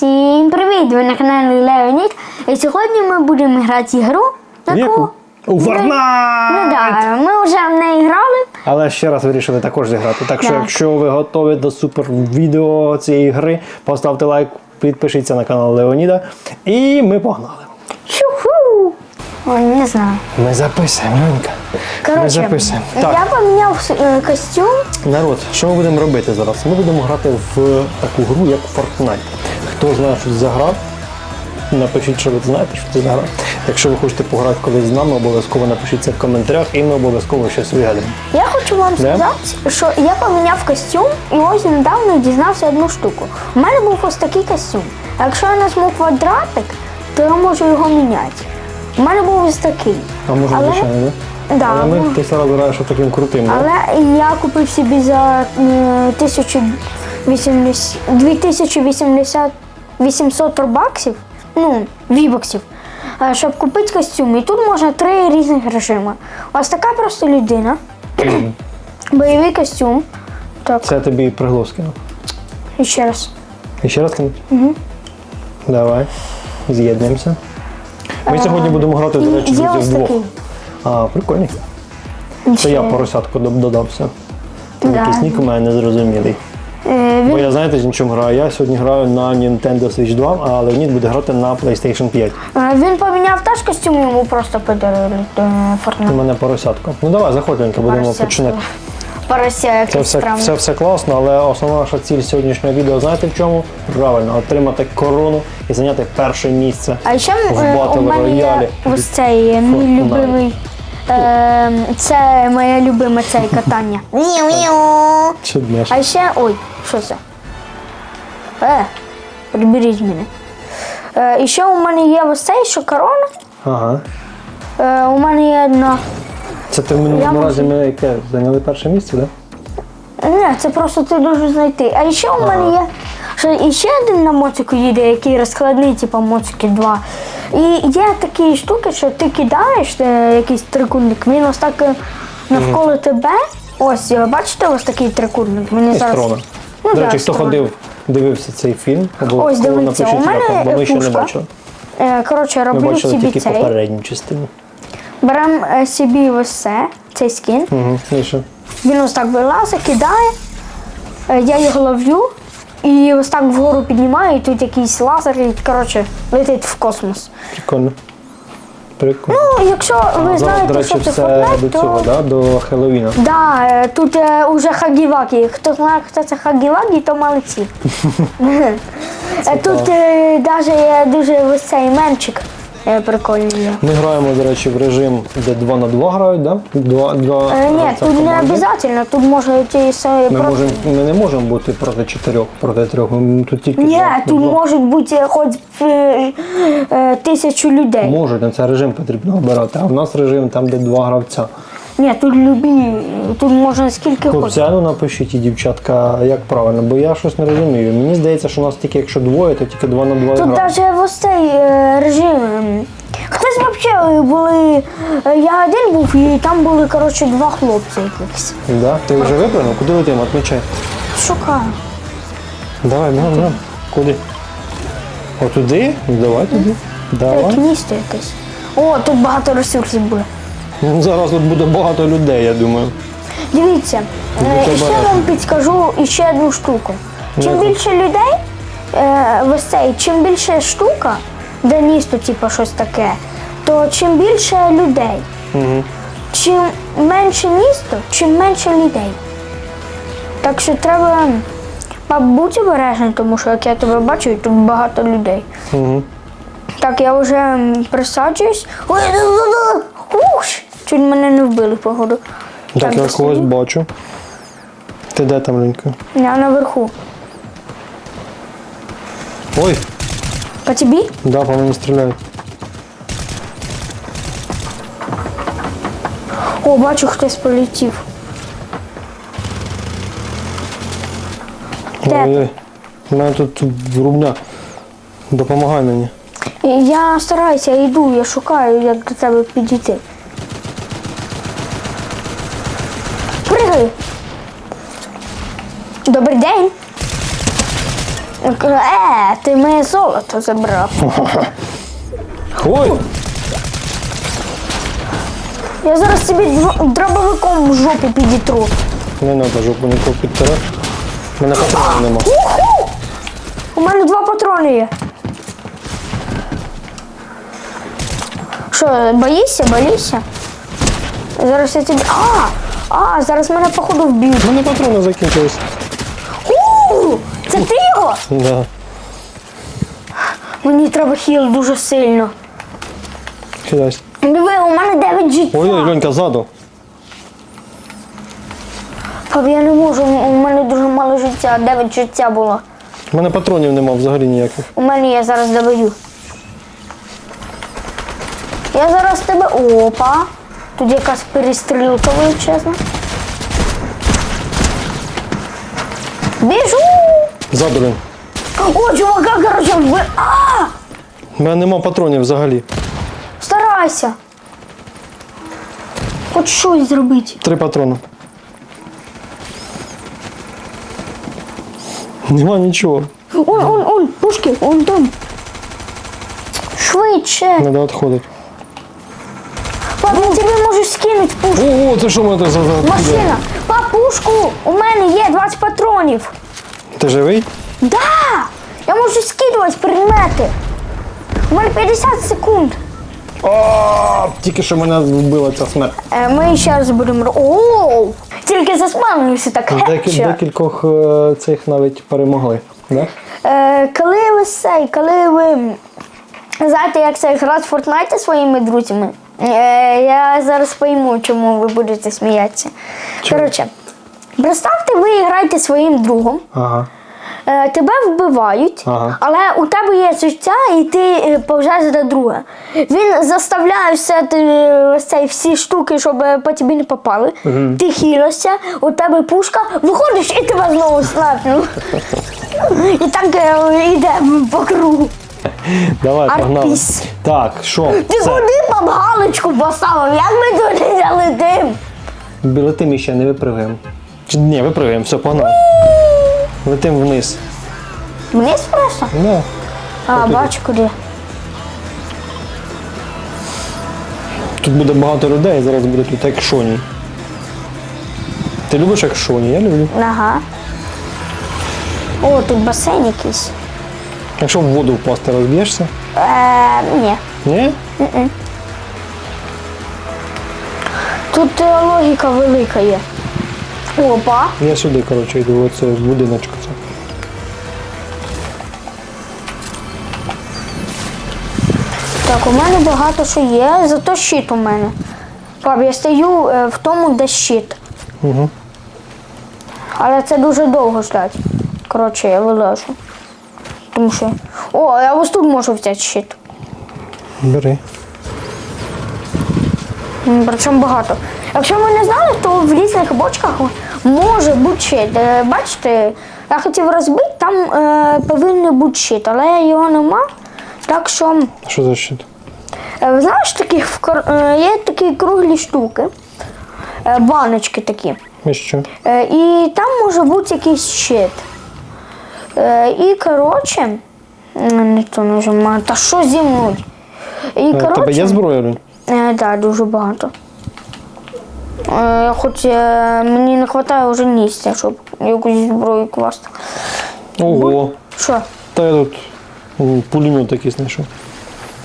Всім привіт! Ви на каналі Леонід. І сьогодні ми будемо грати ігру. В яку? У ми- Fortnite! Ну да, ми вже в неї грали. Але ще раз вирішили також зіграти. Так що, Так. якщо ви готові до супер відео цієї гри, поставте лайк, підпишіться на канал Леоніда. І ми погнали. Чуху! Ой, не знаю. Ми записуємо, Ленька. Ми записуємо. я поміняв е, костюм. народ, що ми будемо робити зараз? Ми будемо грати в таку гру, як Fortnite. Хто знає, що це за гра? Напишіть, що ви знаєте, що це за гра. Якщо ви хочете пограти колись з нами, обов'язково напишіть це в коментарях, і ми обов'язково щось вигадаємо. Я хочу вам Да? сказати, що я поміняв костюм і ось недавно дізнався одну штуку. У мене був ось такий костюм. А якщо я нажму квадратик, то я можу його міняти. У мене був ось такий. А може, Але- звичайно, да? Да, Але ми ти зараз що таким крутим. да? Але я купив собі за е, 1080 2080 800 робаксів, ну, вібоксів, е, щоб купити костюм. І тут можна три різних режими. Ось така просто людина. Бойовий костюм. Так, Це тобі приголос кинув. і ще раз. І ще раз кинуть? Угу. Давай. З'єднуємося. Ми сьогодні будемо грати, до речі, Е, друзі, вдвох. А, прикольний. І Це я поросятку додався. Да. якийсь нік у мене незрозумілий. Е, Бо я знаєте, з чим граю? Я сьогодні граю на Nintendo Switch 2, а Леонід буде грати на PlayStation 5. е, він поміняв теж костюм, йому просто подарили е, У мене поросятко. Ну давай, заходь, Ленька, будемо починати. Порося Це все, все, все класно, але основна наша ціль сьогоднішнього відео, знаєте в чому? Правильно, отримати корону і зайняти перше місце. А ще в є Royale. ось цей мій Fortnite. любимий. Це моє любиме цей катання. Чудне. А ще. Ой, що це? Е, приберіть мене. Е, і ще у мене є ось цей, що корона. Ага. Е, у мене є одна. Це ти в минулому можу- разі ми яке зайняли перше місце, так? Ні, це просто ти дуже знайти. А ще у мене є ще, і ще один на моцику їде, який розкладний, типу моцики 2. І є такі штуки, що ти кидаєш е, якийсь трикутник, він ось так е, навколо тебе. Ось, е, бачите, ось такий трикутник. Мені зараз. Ну, До речі, хто ходив, дивився цей фільм, Ось обов'язково дивіться, у мене рапорт, бо ми ще не пушка. бачили. Е, Коротше, Ми роблю бачили собі тільки цей. попередню частину. Беремо е, собі ось це, цей скін. Угу. І що? Він ось так вилазить, кидає. Е, Я його ловлю і ось так вгору піднімаю, і тут якийсь лазер, і коротше, летить в космос. Прикольно. Прикольно. Ну, якщо ви знаєте, до речі, що це все Fortnite, до то цього, да? до Хеллоуіна. да, е, тут е, уже хагівагі. Хто знає, хто це хагівагі, то молодці. Е, Тут навіть є дуже ось цей менчик прикольний. є. Ми граємо, до речі, в режим, де 2 на 2 грають, да? Два, два Е, Ні, гравця тут не команди. обов'язково, тут можна йти самі Ми, можем, ми не можемо бути проти чотирьох, проти трьох. Ми тут тільки Ні, два. тут Два. можуть бути хоч е, е, тисячу людей. Можуть, на це режим потрібно обирати. А в нас режим там, де два гравця. Ні, тут любі, тут можна скільки хочеш. Ну напишіть і дівчатка, як правильно, бо я щось не розумію. Мені здається, що у нас тільки якщо двоє, то тільки два на два Тут навіть ось цей е, режим. ем, Хтось взагалі були. е, Я один був і там були, коротше, два хлопці якихось. Да? Ти вже випрыгнув? Куди летимо? Отмічай. Шукаю. Давай, ну, ну. Куди? Отуди? Ну, Давай туди. Як Давай. місто якесь. О, тут багато ресурсів буде. Ну, Зараз тут буде багато людей, я думаю. Дивіться, е, ще вам підскажу іще одну штуку. Чим Яку? більше людей, е, ось цей, чим більше штука, де місто, типу, щось таке, то чим більше людей. Угу. Чим менше місто, чим менше людей. Так що треба мабуть, бути обережним, тому що як я тебе бачу, тут багато людей. Угу. Так, я вже м, присаджуюсь. Ой. Ух, чуть мене не вбили, походу. Так, я когось бачу. Ти де там, Ленька? Я наверху. Ой, По тобі? да, по мені стріляють. О, бачу, хтось полетів. Де? Ой-ой. У мене тут рубня. Допомагай мені. Я стараюся, я йду, я шукаю, як до тебе підійти. Добрий день. Е, ти моє золото забрав. Ой! Я зараз тобі дробовиком в жопу підітру. Не треба жопу нікого підтирати. У мене патронів нема. Уху! У мене два патрони є. Що, боїшся, боїшся? Зараз я тобі. А! А, зараз мене походу вб'ють. У мене патрони закінчились. Це ти його? Да. Мені треба хіл дуже сильно. Кидайся. Диви, у мене 9 життя. Ой-ой, Льонька, ззаду. Пап, я не можу, у мене дуже мало життя, 9 життя було. У мене патронів нема взагалі ніяких. У мене я зараз добию. Я зараз тебе. Опа! Тут якась перестрілка величезна. Біжу! Льонь. О, чувака, короче, ви. А! У мене нема патронів взагалі. Старайся! Хоч щось зробити. Три патрони. Нема нічого. Он, он, он, пушки, он там. Швидше. Треба відходити. Пап, я тобі можу скинути пушку. О, це що в мене за за- Машина! Пап, пушку! У мене є 20 патронів. Ти живий? Да! Я можу скидувати предмети. У мене 50 секунд. О, тільки що мене вбила ця смерть. Е, ми ще раз будемо. Оу! Тільки заспавнився так. Декі- хепче. декількох е, цих навіть перемогли. Да? Е, коли ви цей, коли ви знаєте, як це грати в Fortnite зі своїми друзями, е, я зараз пойму, чому ви будете сміятися. Коротше, представте, ви граєте своїм другом. Ага. Е, тебе вбивають, Ага. але у тебе є життя, і ти е, повзаєш до друга. Він заставляє все ти, е, всі штуки, щоб по тобі не попали. Ти хілишся, у тебе пушка, виходиш і тебе знову снапнув. І так йде по кругу. Давай, погнали. Так, що? Ти куди пап галочку поставив? Як ми туди залетим? Летим ще не випрыгаємо. Чи ні, випрыгаємо, все, погнали. Летим вниз. Вниз просто? Да. А, бачу куди. Тут буде багато людей, зараз буде тут екшоні. Ти любиш екшоні? Я люблю. Ага. О, тут басейн якийсь. Якщо в воду впасти, розб'єшся? Е, ні. Ні? Тут е, логіка велика є. Опа. Я сюди, коротше, йду, оце будиночку. Це. Так, у мене багато що є, зато щит у мене. Пап, я стою е, в тому, де щит. Угу. Але це дуже довго ждать. Коротше, я вилежу. Тому що. О, я ось тут можу взяти щит. Бери. М, Причому багато. Якщо ви не знали, то в різних бочках може бути щит. Е, Бачите, я хотів розбити, там е, повинен бути щит, але його нема. Так що. Що за щит? Е, знаєш, такі в кор- е, є такі круглі штуки, е, баночки такі. І що? Е, І там може бути якийсь щит. Е, І коротше, м, не то нажимаю, та що зі мною? І Е, в тебе є зброя? Так, да, дуже багато. Е, Хоч е, мені не вистачає вже місця, щоб якусь зброю класти. Ого. Що? Та я тут пулемет якийсь знайшов.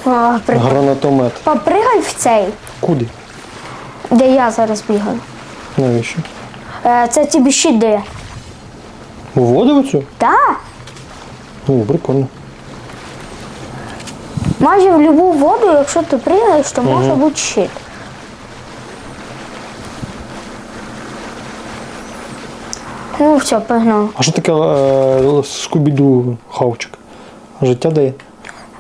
А, при... Гранатомет. Попригай в цей, Куди? де я зараз бігаю. Навіщо? Е, Це тобі щит дає. У воду оцю? Так. О, прикольно. Майже в будь-яку воду, якщо ти пригаєш, то може бути щит. Ну, все, погнали. А що таке е, скубіду хавчик? Життя дає?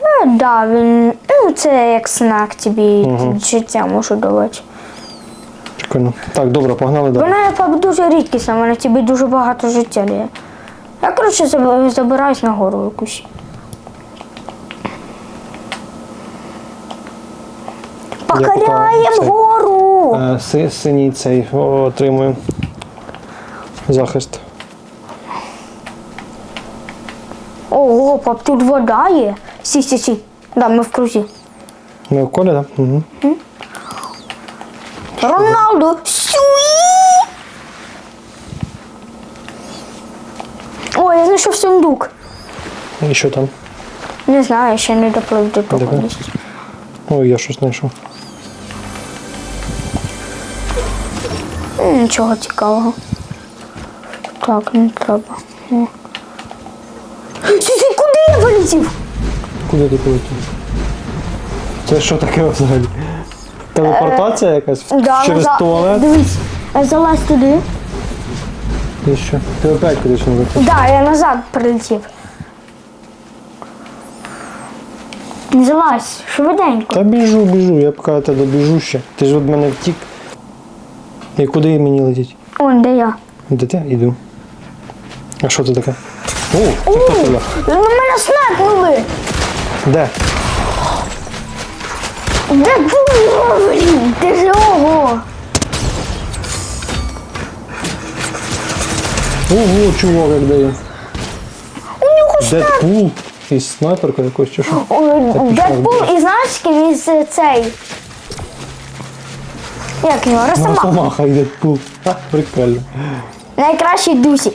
Ну, да, він, ну, це як знак тобі життя може давати. Прикольно. Так, добре, погнали далі. Вона пап, дуже рідкісна, вона тобі дуже багато життя дає. Я, коротше, заб- забираюсь на гору якусь. Покоряємо гору! Е, си- синій цей о, отримує захист. Ого, пап, тут вода є. Сі, сі, сі. Да, ми в крузі. Ми в колі, так? Угу. Роналду. Сюї! О, я знайшов сундук. І що там? Не знаю, ще не доплив до того Добре. місця. Ой, я щось знайшов. М, Нічого цікавого. Так, не треба. Сюди, куди я полетів? Куди ти полетів? Це що таке взагалі? Телепортація якась через назад. туалет? Дивись, е, залазь туди. І що? Ти опять кудись не летиш? Да, я назад прилетів. Залазь, швиденько. Та біжу, біжу, я поки тебе добіжу ще. Ти ж від мене втік. І куди мені летіть? Он де я. Де ти? Іду. А що це таке? О, це хто тебе? На мене снайпнули. Де? Де блін? Ти ж ого. Ого, чувак, як дає. У нього Дедпул. Із снайперкою якось чи що? Дедпул і знаєш, із е, цей. Як його? Росомаха. Росомаха і Дедпул. Прикольно. Найкращий дусі.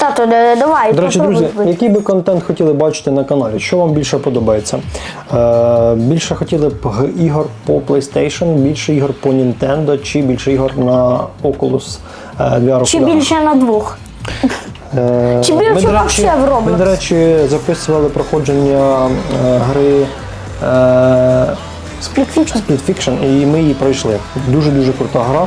Тато, да- давай. До речі, друзі, який би контент хотіли бачити на каналі? Що вам більше подобається? Е, більше хотіли б ігор по PlayStation, більше ігор по Nintendo, чи більше ігор на Oculus е, VR Чи більше на двох? Е, Чи більше ми, до речі, в Roblox? Ми, до речі, записували проходження е, гри е, Сплітфікшн. Fiction, і ми її пройшли. Дуже-дуже крута гра.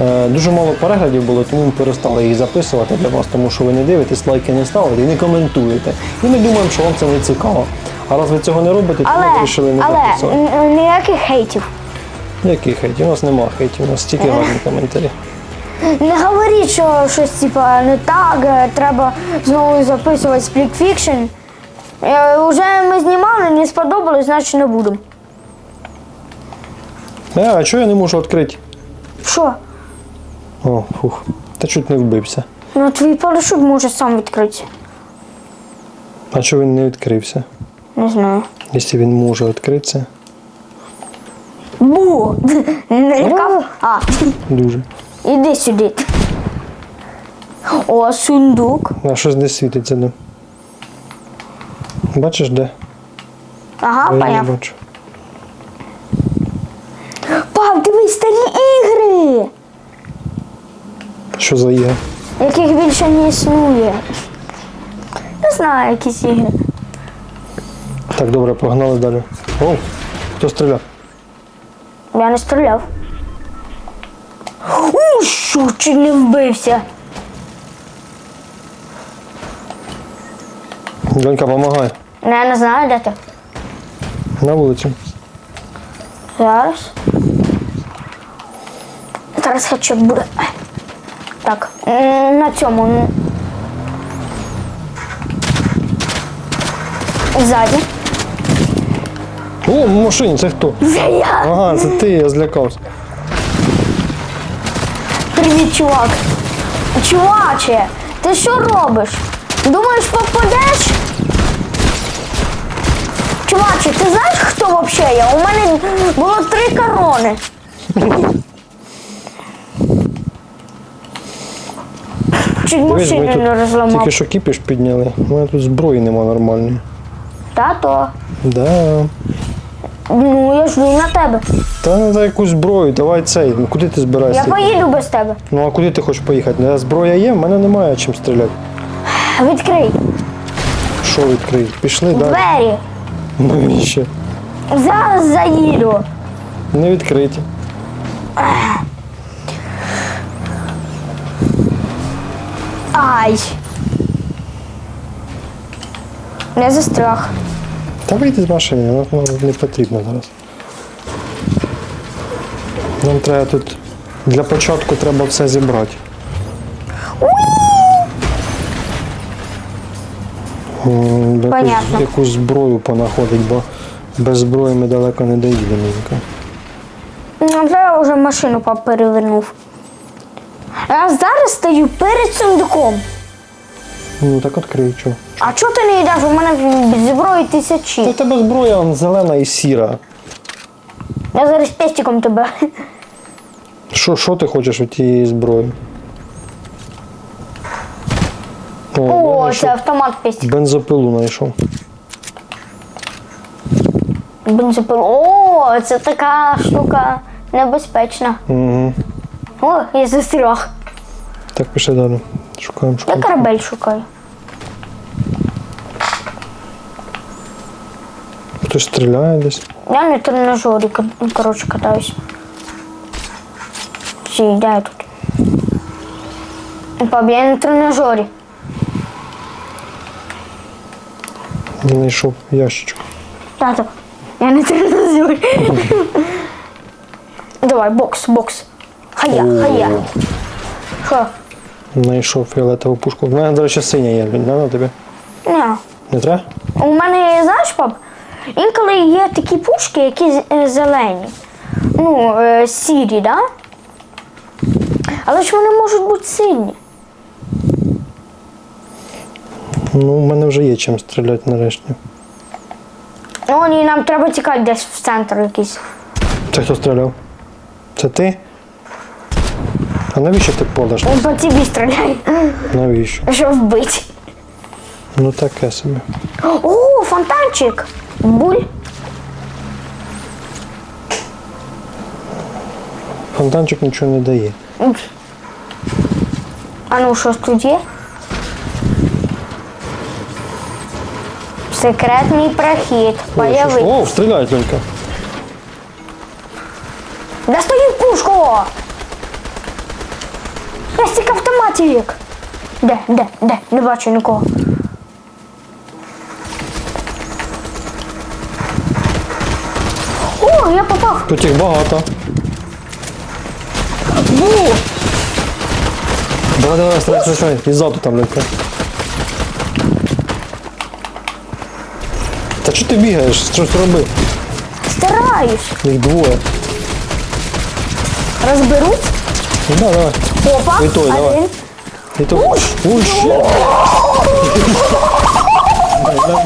Е, Дуже мало переглядів було, тому ми перестали її записувати для вас, тому що ви не дивитесь, лайки не ставите і не коментуєте. І ми думаємо, що вам це не цікаво. А раз ви цього не робите, то ми вирішили не але записувати. н- ніяких хейтів. Який хейтів? У нас нема хейтів, у нас тільки гарні коментарі. Не говоріть, що щось типа не так, е, треба знову записувати сплітфікшн. Уже ми знімали, не сподобалось, значить не будемо. Е, а чого я не можу відкрити? Що? О, фух. Та чуть не вбився. Ну твій парашут може сам відкритися. А чого він не відкрився? Не знаю. Якщо він може відкритися, Бу! Не лякав? А, дуже. іди сюди. О, сундук. А щось десь світиться, де? Бачиш де? Ага, я не поняв. бачу. Пап, дивись, старі ігри, Що за ігри? яких більше не існує. Не знаю, якісь ігри. Так, добре, погнали далі. О, хто стріляв? Я не стріляв. У, що, чи не вбився? Донька, помагай. Ну, Я не знаю, де ти. На вулицю. Зараз. Зараз хочу буде. Так, на цьому. Ззаді. О, в машині, це хто? Це я. Ага, це ти, я злякався. Привіт, чувак. Чуваче, ти що робиш? Думаєш, попадеш? Чуваче, ти знаєш, хто взагалі я? У мене було три корони. Чуть Дивись, машину не тут розламав. тільки що кіпіш підняли. У мене тут зброї нема нормальної. Тато. Да. Ну, я жду на тебе. Та не за якусь зброю, давай цей. Ну куди ти Я збираєшся? поїду без тебе. Ну а куди ти хочеш поїхати? Ну, Зброя є, в мене немає чим стріляти. Відкрий Що відкрити? Пішли далі. двері. Навіщо? Зараз заїду. Не відкриті. Ай. Я застряг. Та вийди з машини, нам не потрібна зараз. Нам треба тут для початку треба все зібрати. Якусь- Понятно. Якусь зброю понаходить, бо без зброї ми далеко не доїдемо. Ну, я вже машину пап перевернув. Я зараз стою перед сундуком. Ну так відкрий, чого. А чого ти не йдеш? У мене зброї тисячі. тебе зброя вон, зелена і сіра. Я зараз пестиком тебе. Що, що ти хочеш від тієї зброї? О, О, знайшов. це автомат пестик. Бензопилу знайшов. Бензопил. О, це така штука небезпечна. Угу. О, я застряг. Так, пішли далі. Шукаємо, Я шукаємо. корабель шукаю. Хтось стріляє десь. Я на тренажері, кор- коротше, катаюсь. Чи де я тут? Пап, я на тренажері. Я знайшов ящичок. Тато, я на тренажері. Давай, бокс, бокс. Хая, хая. Що? Знайшов фіолетову пушку. В мене, до речі, синя є, да, на тобі? Ні. Не треба? У мене, знаєш, пап, інколи є такі пушки, які е, зелені. Ну, е, сірі, да? Але ж вони можуть бути сильні. Ну, в мене вже є чим стріляти нарешті. Ну, і нам треба тікати десь в центр якийсь. Це хто стріляв? Це ти? А навіщо ти подаш? Він по тобі стріляє, Навіщо? щоб вбити. Ну таке собі. О, фонтанчик. Буль. Фонтанчик нічого не дає. А ну, що ж тут є? Секретний прохід. Появи. О, стріляють, Льонька. Пестик автоматик! Де, де, де? Не бачу нікого. О, я попав! Тут їх багато. Бу! Давай, давай, стріляй, стріляй, стріляй. І ззаду там, Льонька. Та чого ти бігаєш? Щось роби. Стараюсь! Їх двоє. Розберуть? Ну, да, давай. Опа! І той, давай. один. І то... Ой, ще!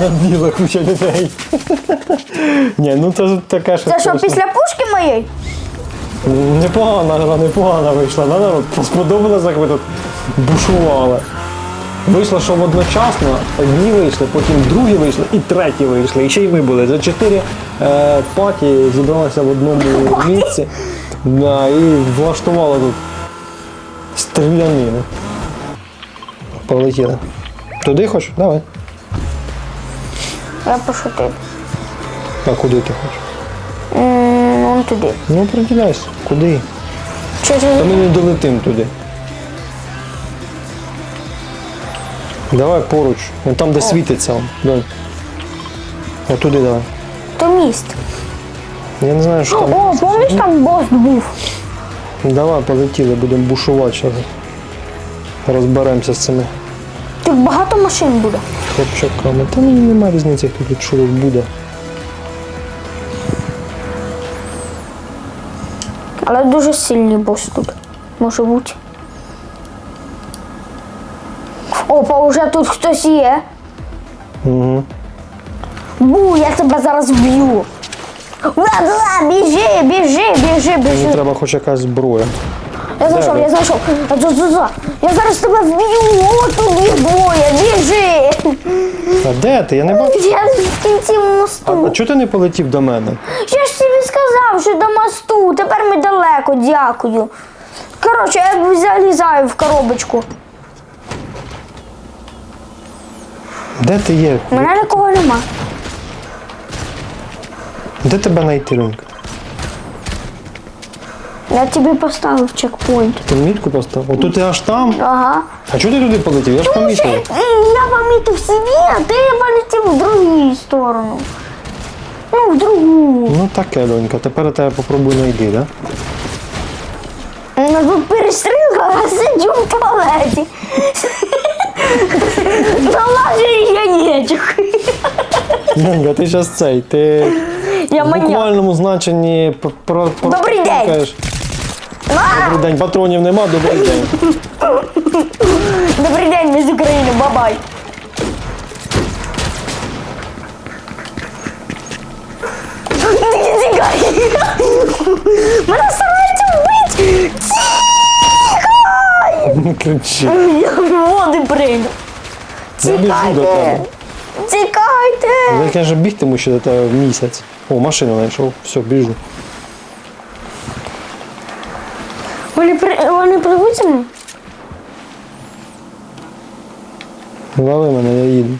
Набіла куча людей. Ні, ну це таке, що Це що, після пушки моєї? Непогана гра, непогана вийшла. Да, народ? Сподобалося, як ви тут бушували. Вийшло, що одночасно одні вийшли, потім другі вийшли і треті вийшли. І ще й ми були. За чотири е, паті зібралися в одному місці да, і влаштували тут стрілянину. Полетіли. Туди хочеш? Давай. Я пошутив. А куди ти хочеш? М, Вон туди. Ну, приділяйся. Куди? Через... Та ми не долетим туди. Давай поруч. Вон там, де світиться. он. Давай. Отуди давай. То міст. Я не знаю, що там. О, помніш там бос був? Давай полетіли, будемо бушувати зараз. Розберемося з цими Тут багато машин буде. хлопчаками. Та мені немає різниці, хто тут що буде. Але дуже сильний бос тут. Може бути. Опа, уже тут хтось є. Угу. Бу, я тебе зараз вб'ю. Ла-ла, біжи, біжи, біжи, Мені біжи. треба хоч якась зброя. Я знайшов, я знайшов. Зо-зо-зо. Я зараз тебе вб'ю. О, тут їх двоє, біжи. А де ти? Я не бачу. Я в кінці А, мосту. а чого ти не полетів до мене? Я ж тобі сказав, що до мосту. Тепер ми далеко, дякую. Коротше, я залізаю в коробочку. Де ти є? Мене нікого нема. Де тебе знайти, Люнька? Я тобі поставив чекпоінт. Ти мітку поставив? Отут ти аж там? Ага. А чого ти туди полетів? Я ж помітив. Е, Я помітив собі, а ти полетів в другу сторону. Ну, в другу. Ну таке, Льонька, тепер я тебе попробуй знайти, да? Ну, тут перестрілка, а сиджу в туалеті. Залажу яєчок. Льонька, ти зараз цей, ти Я в маньяк. буквальному значенні про, про, про Добрий день. Добрий день, патронів нема, добрий день. Добрий день, ми з України, бабай. Тікай! Мене стараються вбити! Тікай! Не кричи. Я в води прийду. Я біжу до тебе. Тікайте! Тікайте! Я, конечно, бігтиму ще до тебе в місяць. О, машину знайшов. Все, біжу. Вони, при... Вони за мною? Лови мене, я їду.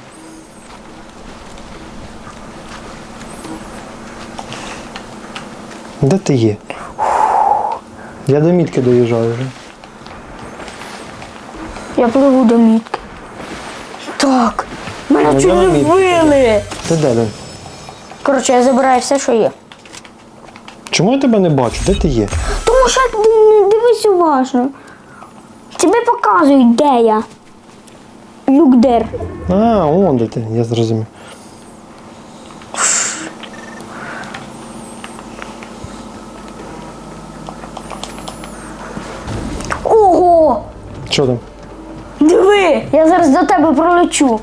Де ти є? Я до мітки доїжджаю вже. Я пливу до мітки. Так. Мене Ну, чуть не вбили. Ти де? Ден? Коротше, я забираю все, що є. Чому я тебе не бачу? Де ти є? Тому що дивись уважно. Тебе показують, де я. Люкдер. А, он де ти, я зрозумів. Ого! Що там? Диви! Я зараз до тебе пролечу.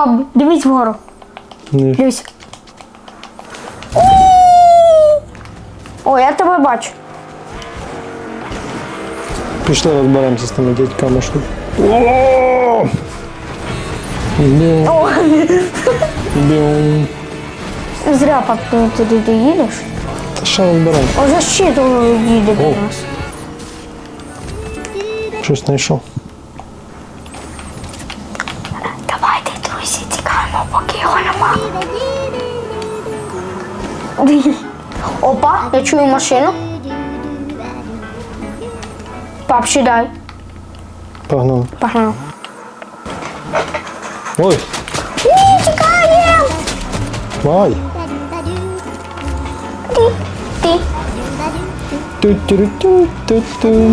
Пап, дивись вгору. Не- Дивись. Уї! О, я тебе бачу. Пішли розберемося з тими дядьками. Що... О! Бім, О, бім. зря пап, ти туди доїдеш. Та що розберемо? О, защиту їде до О. нас. Щось знайшов. Я чую машину. Пап, сідай. Погнали. Погнали. Ой, Ні, тікаємо! ай. Ти, ти. Ту-ту-ру-ту-ту-ту.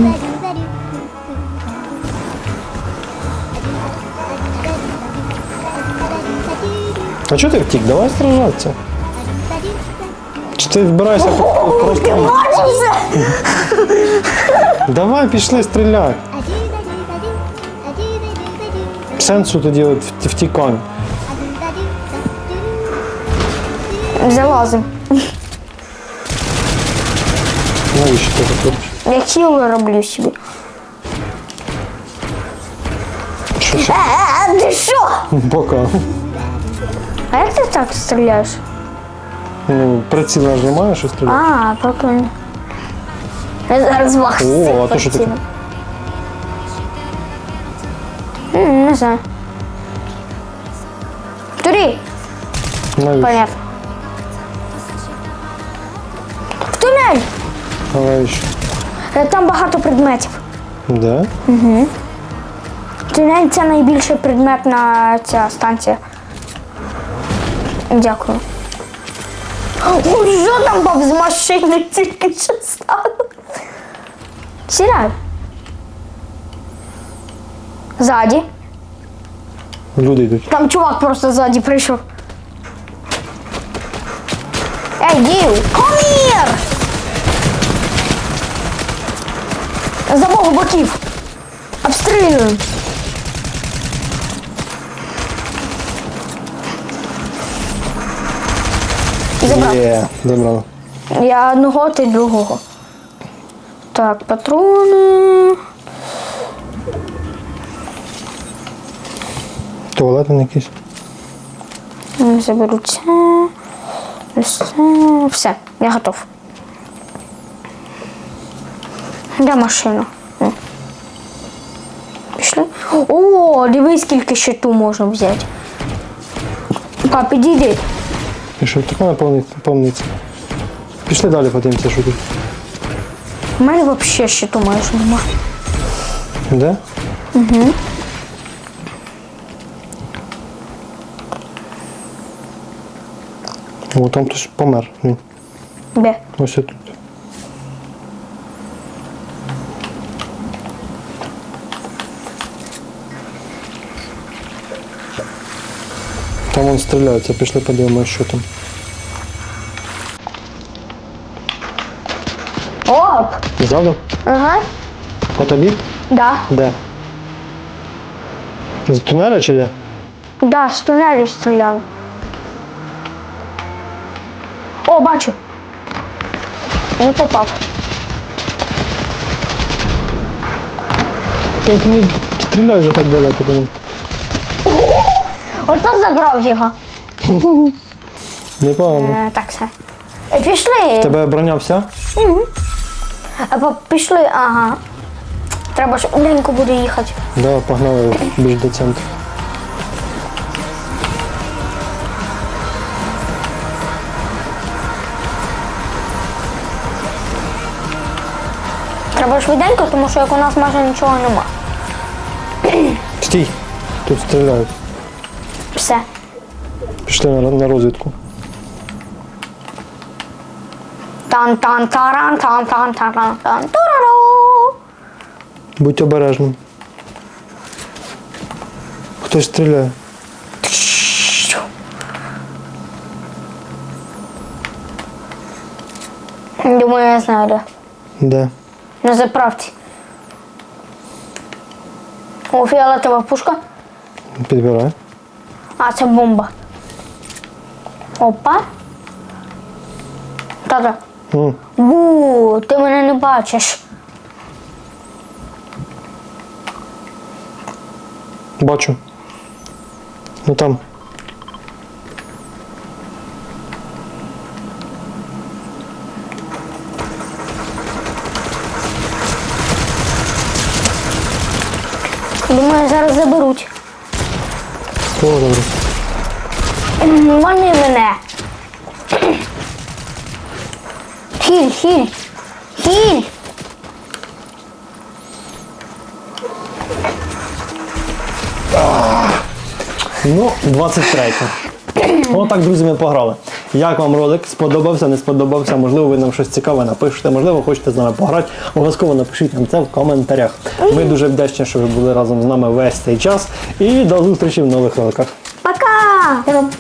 А чого ти втік? Давай сражатися. Чи ти збираєшся О, ти просто. бачився? Давай, пішли, стріляй. Сенсу тоді от в- втікань. Залазим. Навіщо ти це робиш? Я хіл роблю собі. Що, що? Е, ти що? Пока. А як ти так стріляєш? Ну, приціл нажимаєш і стріляєш. А, прикольно. Я зараз вах. О, а то що таке? М, Не знаю. Турі, Навіщо? понятно. В тунель! Навіщо? Е, Там багато предметів. Да? Тунель це найбільший предметна ця станція. Дякую. Що там баб з машини тільки що стало? Сідай. Ззаді. Люди йдуть. Там чувак просто ззаді прийшов. Ей, діл, here! З обох боків. Обстрілюємо. Забрав. Є. Я одного, ти другого. Так, патрони. Туалет він якийсь. Заберу це. Це. Все, я готов. Де машина? Пішли. О, дивись, скільки щиту можна взяти. Пап, підійди. Пішов, така наповниться. наповниться. Пішли далі подивимося, що тут. У мене взагалі щиту майже нема. Де? Угу. О, там хтось помер. Де? Ось тут. Там вон стріляються, пішли подивимося, що там. Оп! Ззаду? Ага. По тобі? Да. Де? З тунеля чи де? Да, з тунелю стріляв. О, бачу. Не попав. Як не стріляй вже так далеко по ним. Ото заграв його. Непогано. Е, так все. Е, Пішли. Тебе броня вся? А по- пішли, ага. Треба ж швиденько буде їхати. Да, погнали більш до центру. Треба швиденько, тому що як у нас майже нічого нема. Стій! Тут стріляють. Все. Пішли на, на розвідку. тан тан таран тан тан таран тан тараро. Будь обережним. Хтось стріляє. Думаю, я знаю, де. Де? На заправці. О, фіолетова пушка. Підбирай. А, це бомба. Опа. Та-та. М, У, ти мене не бачиш. бачу. Ну там. Думаю, зараз заберуть. Вони мене. Хіль, хіль. Хіль. Ну, 23. Отак, друзі, ми пограли. Як вам ролик? Сподобався, не сподобався? Можливо, ви нам щось цікаве напишете, можливо, хочете з нами пограти. Обов'язково напишіть нам це в коментарях. Ми дуже вдячні, що ви були разом з нами весь цей час. І до зустрічі в нових роликах. Пока.